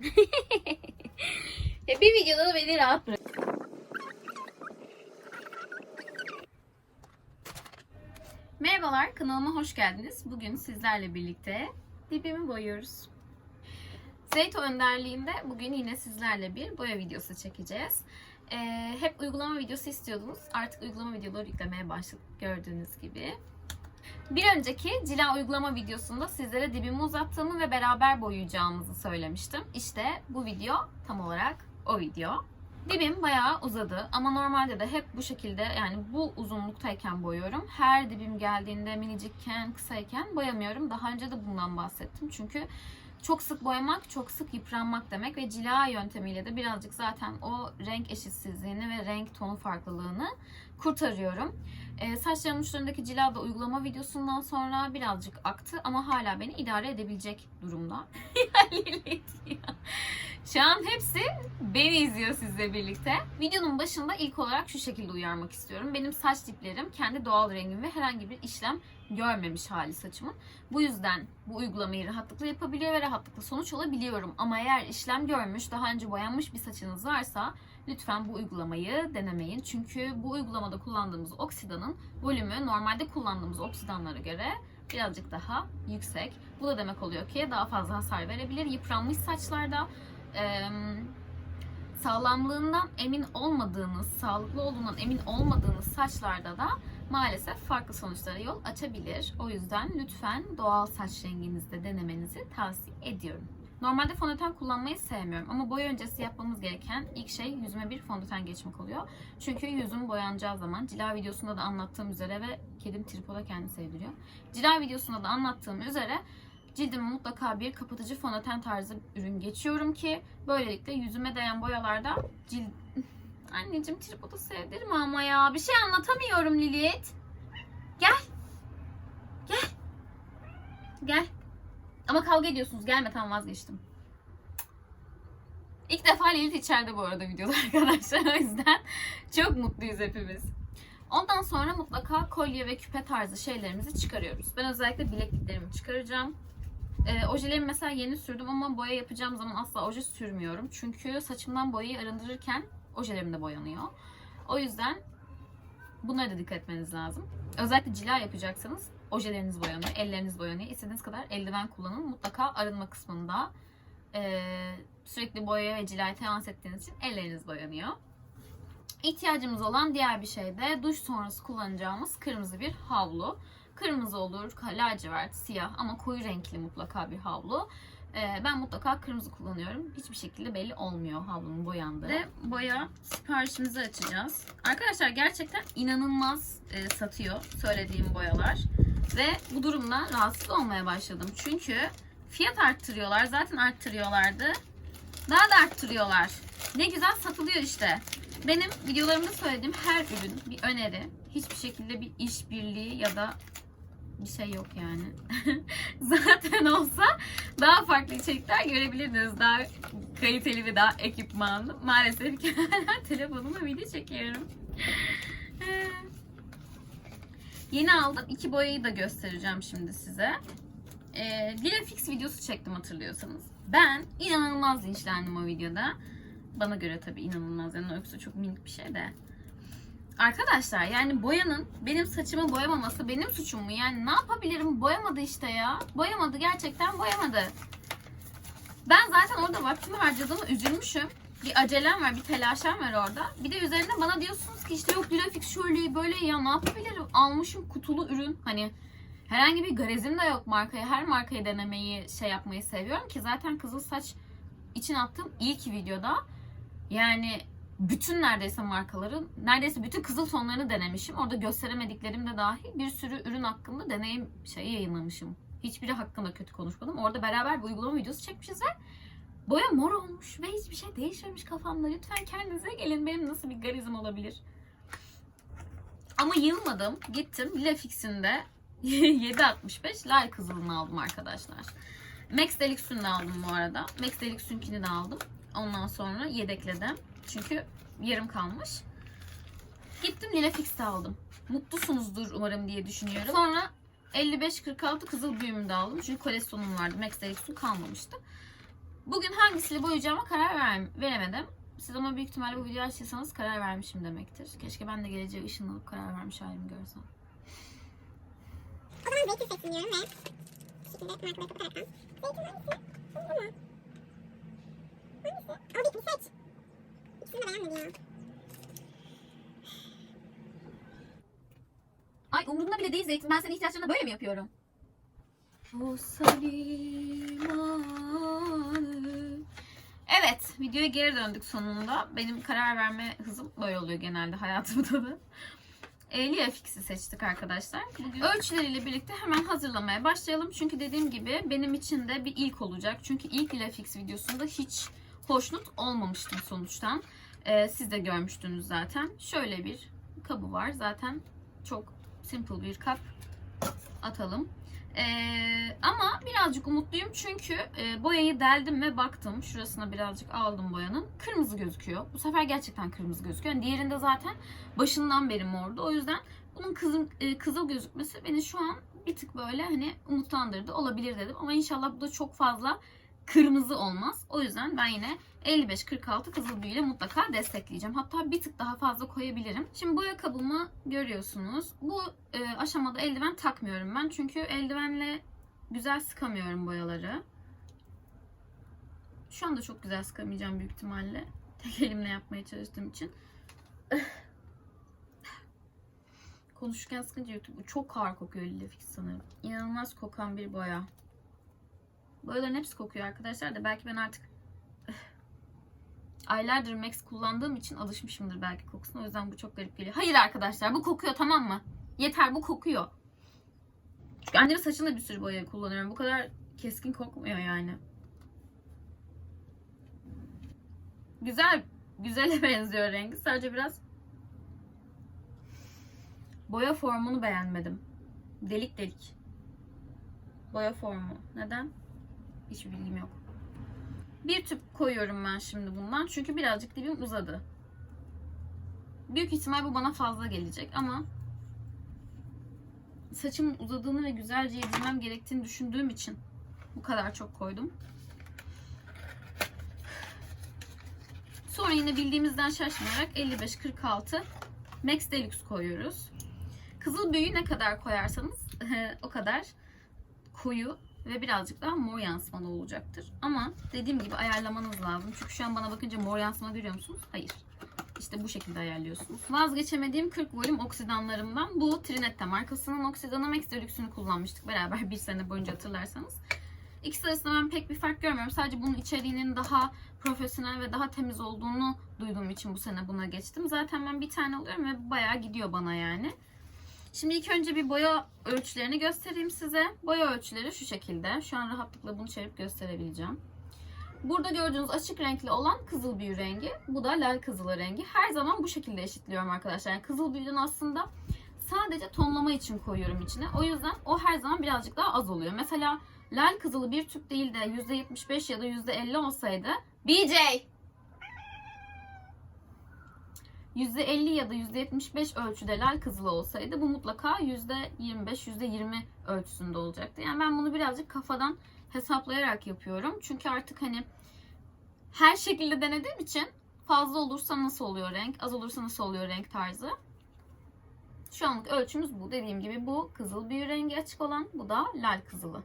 Ya bir videoda da beni rahat bırak. Merhabalar, kanalıma hoş geldiniz. Bugün sizlerle birlikte dibimi boyuyoruz. Zeyto önderliğinde bugün yine sizlerle bir boya videosu çekeceğiz. Ee, hep uygulama videosu istiyordunuz. Artık uygulama videoları yüklemeye başladık gördüğünüz gibi. Bir önceki cila uygulama videosunda sizlere dibimi uzattığımı ve beraber boyayacağımızı söylemiştim. İşte bu video tam olarak o video. Dibim bayağı uzadı ama normalde de hep bu şekilde yani bu uzunluktayken boyuyorum. Her dibim geldiğinde minicikken, kısayken boyamıyorum. Daha önce de bundan bahsettim. Çünkü çok sık boyamak, çok sık yıpranmak demek ve cila yöntemiyle de birazcık zaten o renk eşitsizliğini ve renk tonu farklılığını kurtarıyorum. Ee, saçlarımın uçlarındaki cila da uygulama videosundan sonra birazcık aktı ama hala beni idare edebilecek durumda. Şu an hepsi beni izliyor sizle birlikte. Videonun başında ilk olarak şu şekilde uyarmak istiyorum. Benim saç diplerim kendi doğal rengim ve herhangi bir işlem görmemiş hali saçımın. Bu yüzden bu uygulamayı rahatlıkla yapabiliyor ve rahatlıkla sonuç alabiliyorum. Ama eğer işlem görmüş, daha önce boyanmış bir saçınız varsa lütfen bu uygulamayı denemeyin. Çünkü bu uygulamada kullandığımız oksidanın volümü normalde kullandığımız oksidanlara göre birazcık daha yüksek. Bu da demek oluyor ki daha fazla hasar verebilir. Yıpranmış saçlarda e, sağlamlığından emin olmadığınız, sağlıklı olduğundan emin olmadığınız saçlarda da maalesef farklı sonuçlara yol açabilir. O yüzden lütfen doğal saç renginizde denemenizi tavsiye ediyorum. Normalde fondöten kullanmayı sevmiyorum ama boya öncesi yapmamız gereken ilk şey yüzüme bir fondöten geçmek oluyor. Çünkü yüzüm boyanacağı zaman cila videosunda da anlattığım üzere ve kedim tripoda kendini sevdiriyor. Cila videosunda da anlattığım üzere cildime mutlaka bir kapatıcı fondöten tarzı ürün geçiyorum ki böylelikle yüzüme değen boyalarda cilt... Anneciğim tripodu sevdirme ama ya. Bir şey anlatamıyorum Lilith. Gel. Gel. Gel. Ama kavga ediyorsunuz. Gelme tamam vazgeçtim. İlk defa Lilith içeride bu arada videoda arkadaşlar. O yüzden çok mutluyuz hepimiz. Ondan sonra mutlaka kolye ve küpe tarzı şeylerimizi çıkarıyoruz. Ben özellikle bilekliklerimi çıkaracağım. E, ojelerimi mesela yeni sürdüm ama boya yapacağım zaman asla oje sürmüyorum. Çünkü saçımdan boyayı arındırırken ojelerim de boyanıyor. O yüzden bunlara da dikkat etmeniz lazım. Özellikle cila yapacaksanız ojeleriniz boyanıyor, elleriniz boyanıyor. İstediğiniz kadar eldiven kullanın. Mutlaka arınma kısmında e, sürekli boyaya ve cilaya temas ettiğiniz için elleriniz boyanıyor. İhtiyacımız olan diğer bir şey de duş sonrası kullanacağımız kırmızı bir havlu. Kırmızı olur, lacivert, siyah ama koyu renkli mutlaka bir havlu. Ee, ben mutlaka kırmızı kullanıyorum. Hiçbir şekilde belli olmuyor havlunun boyandığı. Ve boya siparişimizi açacağız. Arkadaşlar gerçekten inanılmaz e, satıyor söylediğim boyalar. Ve bu durumda rahatsız olmaya başladım. Çünkü fiyat arttırıyorlar. Zaten arttırıyorlardı. Daha da arttırıyorlar. Ne güzel satılıyor işte. Benim videolarımda söylediğim her ürün bir öneri. Hiçbir şekilde bir işbirliği ya da bir şey yok yani. Zaten olsa daha farklı içerikler görebilirdiniz. Daha kaliteli ve daha ekipmanlı. Maalesef ki telefonumla video çekiyorum. Yeni aldım. iki boyayı da göstereceğim şimdi size. Ee, Dilafix videosu çektim hatırlıyorsanız. Ben inanılmaz linçlendim o videoda. Bana göre tabii inanılmaz. Yani yoksa çok minik bir şey de. Arkadaşlar yani boyanın benim saçımı boyamaması benim suçum mu? Yani ne yapabilirim? Boyamadı işte ya. Boyamadı gerçekten boyamadı. Ben zaten orada vaktimi harcadığımı üzülmüşüm. Bir acelem var, bir telaşem var orada. Bir de üzerinde bana diyorsunuz ki işte yok Dilafix şöyle böyle ya ne yapabilirim? Almışım kutulu ürün. Hani herhangi bir garezim de yok markaya. Her markayı denemeyi şey yapmayı seviyorum ki zaten kızıl saç için attığım ilk videoda yani bütün neredeyse markaların neredeyse bütün kızıl tonlarını denemişim. Orada gösteremediklerim de dahil bir sürü ürün hakkında deneyim şeyi yayınlamışım. Hiçbiri hakkında kötü konuşmadım. Orada beraber bir uygulama videosu çekmişiz ve boya mor olmuş ve hiçbir şey değişmemiş kafamda. Lütfen kendinize gelin. Benim nasıl bir garizm olabilir? Ama yılmadım. Gittim Lilafix'in de 7.65 lal kızılını aldım arkadaşlar. Max Deluxe'ünü de aldım bu arada. Max Deluxe'ünkini de aldım. Ondan sonra yedekledim. Çünkü yarım kalmış. Gittim Lilafix'te aldım. Mutlusunuzdur umarım diye düşünüyorum. Sonra 55-46 kızıl büyümü de aldım. Çünkü kolesterolüm vardı. Max Deluxe'un kalmamıştı. Bugün hangisiyle boyayacağıma karar ver- veremedim. Siz ama büyük ihtimalle bu videoyu açtıysanız karar vermişim demektir. Keşke ben de geleceğe ışınlanıp karar vermiş halimi görsem. O zaman zeytin seçsin diyorum ve bu şekilde markaları kapataraktan. Zeytin hangisi? Bu mu? Hangisi? Al zeytin seç. İkisini de beğenmedim ya. Ay umurumda bile değil Zeytin. Ben senin ihtiyaçlarına böyle mi yapıyorum? Bu salimanı. Evet, videoya geri döndük sonunda. Benim karar verme hızım böyle oluyor genelde hayatımda da. Elia fix'i seçtik arkadaşlar. Bugün ölçüleriyle birlikte hemen hazırlamaya başlayalım. Çünkü dediğim gibi benim için de bir ilk olacak. Çünkü ilk Elia fix videosunda hiç hoşnut olmamıştım sonuçtan. Ee, siz de görmüştünüz zaten. Şöyle bir kabı var. Zaten çok simple bir kap atalım. Ee, ama birazcık umutluyum çünkü e, boyayı deldim ve baktım. Şurasına birazcık aldım boyanın. Kırmızı gözüküyor. Bu sefer gerçekten kırmızı gözüküyor. Yani diğerinde zaten başından beri mordu. O yüzden bunun kızım, e, kızıl gözükmesi beni şu an bir tık böyle hani umutlandırdı. Olabilir dedim. Ama inşallah bu da çok fazla kırmızı olmaz. O yüzden ben yine 55-46 kızıl büyüyle mutlaka destekleyeceğim. Hatta bir tık daha fazla koyabilirim. Şimdi boya kabımı görüyorsunuz. Bu e, aşamada eldiven takmıyorum ben. Çünkü eldivenle güzel sıkamıyorum boyaları. Şu anda çok güzel sıkamayacağım büyük ihtimalle. Tek elimle yapmaya çalıştığım için. Konuşurken sıkınca YouTube çok ağır kokuyor Lilefix sanırım. İnanılmaz kokan bir boya. Boyaların hepsi kokuyor arkadaşlar da belki ben artık aylardır Max kullandığım için alışmışımdır belki kokusuna. O yüzden bu çok garip geliyor. Hayır arkadaşlar bu kokuyor tamam mı? Yeter bu kokuyor. Çünkü annemin saçında bir sürü boya kullanıyorum. Bu kadar keskin kokmuyor yani. Güzel, güzele benziyor rengi. Sadece biraz boya formunu beğenmedim. Delik delik. Boya formu. Neden? Hiçbir bilgim yok. Bir tüp koyuyorum ben şimdi bundan. Çünkü birazcık dibim uzadı. Büyük ihtimal bu bana fazla gelecek ama saçımın uzadığını ve güzelce yedirmem gerektiğini düşündüğüm için bu kadar çok koydum. Sonra yine bildiğimizden şaşmayarak 55-46 Max Deluxe koyuyoruz. Kızıl büyüyü ne kadar koyarsanız o kadar koyu ve birazcık daha mor yansımalı olacaktır. Ama dediğim gibi ayarlamanız lazım. Çünkü şu an bana bakınca mor yansıma görüyor musunuz? Hayır. İşte bu şekilde ayarlıyorsunuz. Vazgeçemediğim 40 volüm oksidanlarımdan bu Trinette markasının oksidanı Max Deluxe'ünü kullanmıştık beraber bir sene boyunca hatırlarsanız. İkisi arasında ben pek bir fark görmüyorum. Sadece bunun içeriğinin daha profesyonel ve daha temiz olduğunu duyduğum için bu sene buna geçtim. Zaten ben bir tane alıyorum ve bayağı gidiyor bana yani. Şimdi ilk önce bir boya ölçülerini göstereyim size. Boya ölçüleri şu şekilde. Şu an rahatlıkla bunu çevirip gösterebileceğim. Burada gördüğünüz açık renkli olan kızıl büyü rengi. Bu da lal kızılı rengi. Her zaman bu şekilde eşitliyorum arkadaşlar. Yani kızıl büyüden aslında sadece tonlama için koyuyorum içine. O yüzden o her zaman birazcık daha az oluyor. Mesela lal kızılı bir tüp değil de %75 ya da %50 olsaydı BJ %50 ya da %75 ölçüde lal kızılı olsaydı bu mutlaka %25-%20 ölçüsünde olacaktı. Yani ben bunu birazcık kafadan hesaplayarak yapıyorum. Çünkü artık hani her şekilde denediğim için fazla olursa nasıl oluyor renk, az olursa nasıl oluyor renk tarzı. Şu anlık ölçümüz bu. Dediğim gibi bu kızıl büyü rengi açık olan, bu da lal kızılı.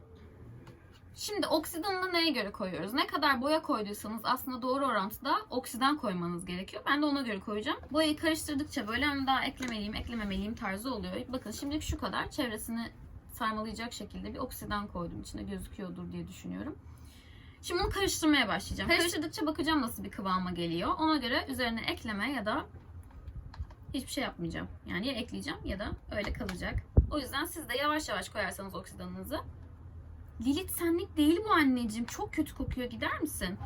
Şimdi oksidanı da neye göre koyuyoruz? Ne kadar boya koyduysanız aslında doğru orantıda oksidan koymanız gerekiyor. Ben de ona göre koyacağım. Boyayı karıştırdıkça böyle hani daha eklemeliyim, eklememeliyim tarzı oluyor. Bakın şimdilik şu kadar çevresini sarmalayacak şekilde bir oksidan koydum. içine gözüküyordur diye düşünüyorum. Şimdi bunu karıştırmaya başlayacağım. Karıştırdıkça bakacağım nasıl bir kıvama geliyor. Ona göre üzerine ekleme ya da hiçbir şey yapmayacağım. Yani ya ekleyeceğim ya da öyle kalacak. O yüzden siz de yavaş yavaş koyarsanız oksidanınızı Lilith senlik değil bu anneciğim. Çok kötü kokuyor. Gider misin?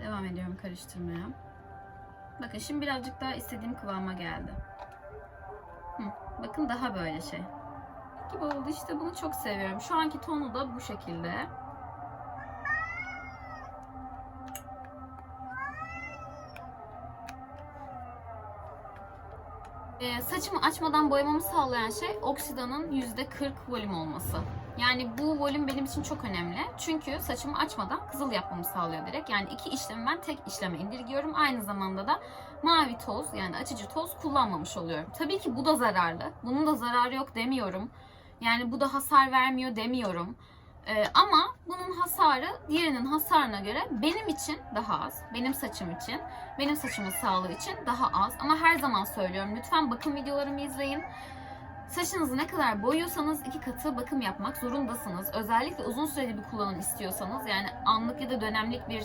Devam ediyorum karıştırmaya. Bakın şimdi birazcık daha istediğim kıvama geldi. Hı, bakın daha böyle şey. Gibi oldu işte bunu çok seviyorum. Şu anki tonu da bu şekilde. Ee, saçımı açmadan boyamamı sağlayan şey Oksidan'ın %40 volüm olması. Yani bu volüm benim için çok önemli. Çünkü saçımı açmadan kızıl yapmamı sağlıyor direkt. Yani iki işlemi ben tek işleme indirgiyorum. Aynı zamanda da mavi toz yani açıcı toz kullanmamış oluyorum. Tabii ki bu da zararlı. Bunun da zararı yok demiyorum. Yani bu da hasar vermiyor demiyorum. Ee, ama bunun hasarı diğerinin hasarına göre benim için daha az. Benim saçım için, benim saçımın sağlığı için daha az. Ama her zaman söylüyorum lütfen bakım videolarımı izleyin. Saçınızı ne kadar boyuyorsanız iki katı bakım yapmak zorundasınız. Özellikle uzun süreli bir kullanım istiyorsanız yani anlık ya da dönemlik bir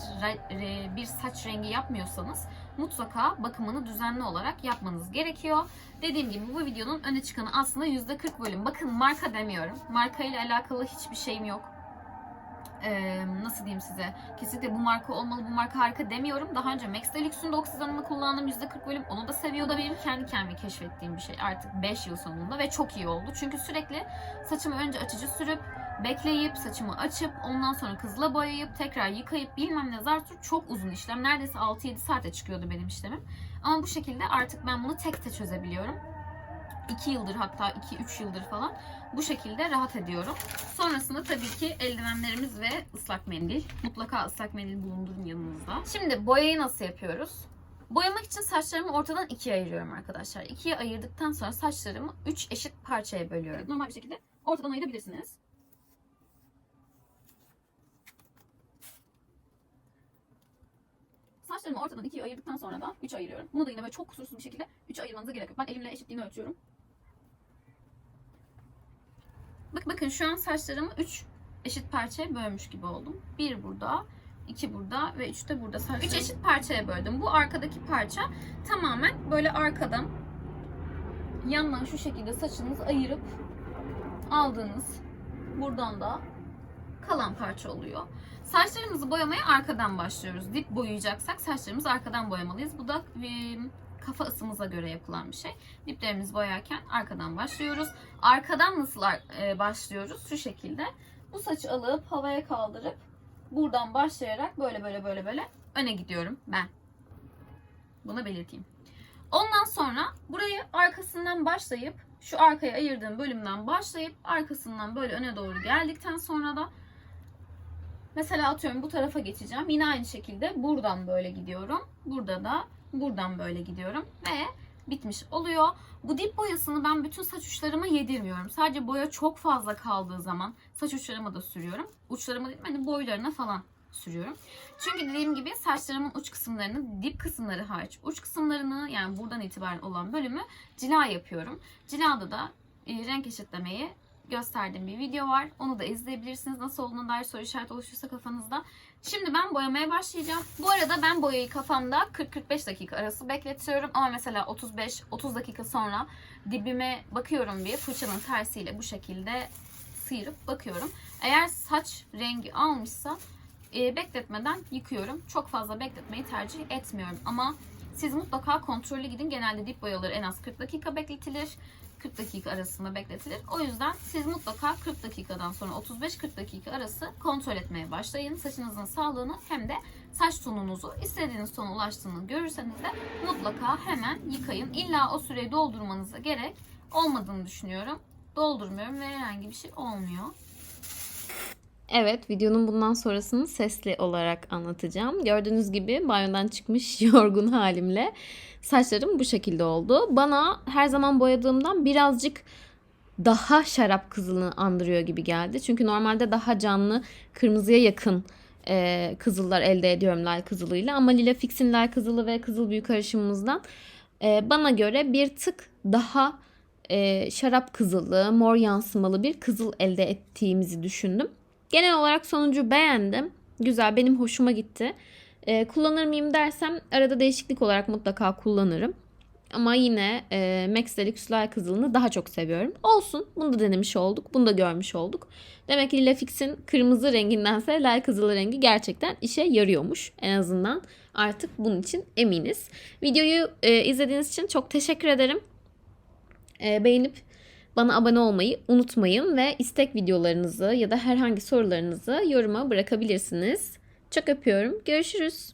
bir saç rengi yapmıyorsanız mutlaka bakımını düzenli olarak yapmanız gerekiyor. Dediğim gibi bu videonun öne çıkanı aslında %40 bölüm. Bakın marka demiyorum. Marka ile alakalı hiçbir şeyim yok. Ee, nasıl diyeyim size? Kesinlikle bu marka olmalı, bu marka harika demiyorum. Daha önce Max Deluxe'un da oksidanını kullandığım %40 bölüm. Onu da seviyor benim kendi kendime keşfettiğim bir şey. Artık 5 yıl sonunda ve çok iyi oldu. Çünkü sürekli saçımı önce açıcı sürüp, bekleyip, saçımı açıp, ondan sonra kızla boyayıp, tekrar yıkayıp bilmem ne zartur çok uzun işlem. Neredeyse 6-7 saate çıkıyordu benim işlemim. Ama bu şekilde artık ben bunu tek de çözebiliyorum. 2 yıldır hatta 2-3 yıldır falan bu şekilde rahat ediyorum. Sonrasında tabii ki eldivenlerimiz ve ıslak mendil. Mutlaka ıslak mendil bulundurun yanınızda. Şimdi boyayı nasıl yapıyoruz? Boyamak için saçlarımı ortadan ikiye ayırıyorum arkadaşlar. İkiye ayırdıktan sonra saçlarımı 3 eşit parçaya bölüyorum. Normal bir şekilde ortadan ayırabilirsiniz. Saçlarımı ortadan ikiye ayırdıktan sonra da 3 ayırıyorum. Bunu da yine böyle çok kusursuz bir şekilde 3 ayırmanıza gerek yok. Ben elimle eşitliğini ölçüyorum. Bak bakın şu an saçlarımı 3 eşit parçaya bölmüş gibi oldum. Bir burada, iki burada ve üç de burada. Üç eşit parçaya böldüm. Bu arkadaki parça tamamen böyle arkadan yandan şu şekilde saçınızı ayırıp aldığınız buradan da kalan parça oluyor. Saçlarımızı boyamaya arkadan başlıyoruz. Dip boyayacaksak saçlarımızı arkadan boyamalıyız. Bu da e, kafa ısımıza göre yapılan bir şey. Diplerimizi boyarken arkadan başlıyoruz. Arkadan nasıl e, başlıyoruz? Şu şekilde. Bu saçı alıp havaya kaldırıp buradan başlayarak böyle böyle böyle böyle öne gidiyorum ben. Bunu belirteyim. Ondan sonra burayı arkasından başlayıp şu arkaya ayırdığım bölümden başlayıp arkasından böyle öne doğru geldikten sonra da mesela atıyorum bu tarafa geçeceğim. Yine aynı şekilde buradan böyle gidiyorum. Burada da buradan böyle gidiyorum ve bitmiş oluyor. Bu dip boyasını ben bütün saç uçlarıma yedirmiyorum. Sadece boya çok fazla kaldığı zaman saç uçlarıma da sürüyorum. Uçlarıma değil hani boylarına falan sürüyorum. Çünkü dediğim gibi saçlarımın uç kısımlarını, dip kısımları hariç uç kısımlarını yani buradan itibaren olan bölümü cila yapıyorum. Cilada da e, renk eşitlemeyi gösterdiğim bir video var. Onu da izleyebilirsiniz. Nasıl olduğuna dair soru işareti oluşursa kafanızda. Şimdi ben boyamaya başlayacağım. Bu arada ben boyayı kafamda 40-45 dakika arası bekletiyorum. Ama mesela 35-30 dakika sonra dibime bakıyorum bir fırçanın tersiyle bu şekilde sıyırıp bakıyorum. Eğer saç rengi almışsa e, bekletmeden yıkıyorum. Çok fazla bekletmeyi tercih etmiyorum. Ama siz mutlaka kontrollü gidin. Genelde dip boyaları en az 40 dakika bekletilir. 40 dakika arasında bekletilir. O yüzden siz mutlaka 40 dakikadan sonra 35-40 dakika arası kontrol etmeye başlayın. Saçınızın sağlığını hem de saç tonunuzu istediğiniz tona ulaştığını görürseniz de mutlaka hemen yıkayın. İlla o süreyi doldurmanıza gerek olmadığını düşünüyorum. Doldurmuyorum ve herhangi bir şey olmuyor. Evet, videonun bundan sonrasını sesli olarak anlatacağım. Gördüğünüz gibi banyodan çıkmış yorgun halimle saçlarım bu şekilde oldu. Bana her zaman boyadığımdan birazcık daha şarap kızılını andırıyor gibi geldi. Çünkü normalde daha canlı kırmızıya yakın e, kızıllar elde ediyorum lal kızılıyla. Ama Lila Fix'in lal kızılı ve kızıl büyük karışımımızdan e, bana göre bir tık daha e, şarap kızılı, mor yansımalı bir kızıl elde ettiğimizi düşündüm. Genel olarak sonucu beğendim. Güzel, benim hoşuma gitti. Ee, kullanır mıyım dersem arada değişiklik olarak mutlaka kullanırım. Ama yine e, Max Deluxe Lay Kızılını daha çok seviyorum. Olsun. Bunu da denemiş olduk. Bunu da görmüş olduk. Demek ki Lila Fix'in kırmızı rengindense Lay Kızılı rengi gerçekten işe yarıyormuş. En azından artık bunun için eminiz. Videoyu e, izlediğiniz için çok teşekkür ederim. E, beğenip bana abone olmayı unutmayın ve istek videolarınızı ya da herhangi sorularınızı yoruma bırakabilirsiniz. Çok öpüyorum. Görüşürüz.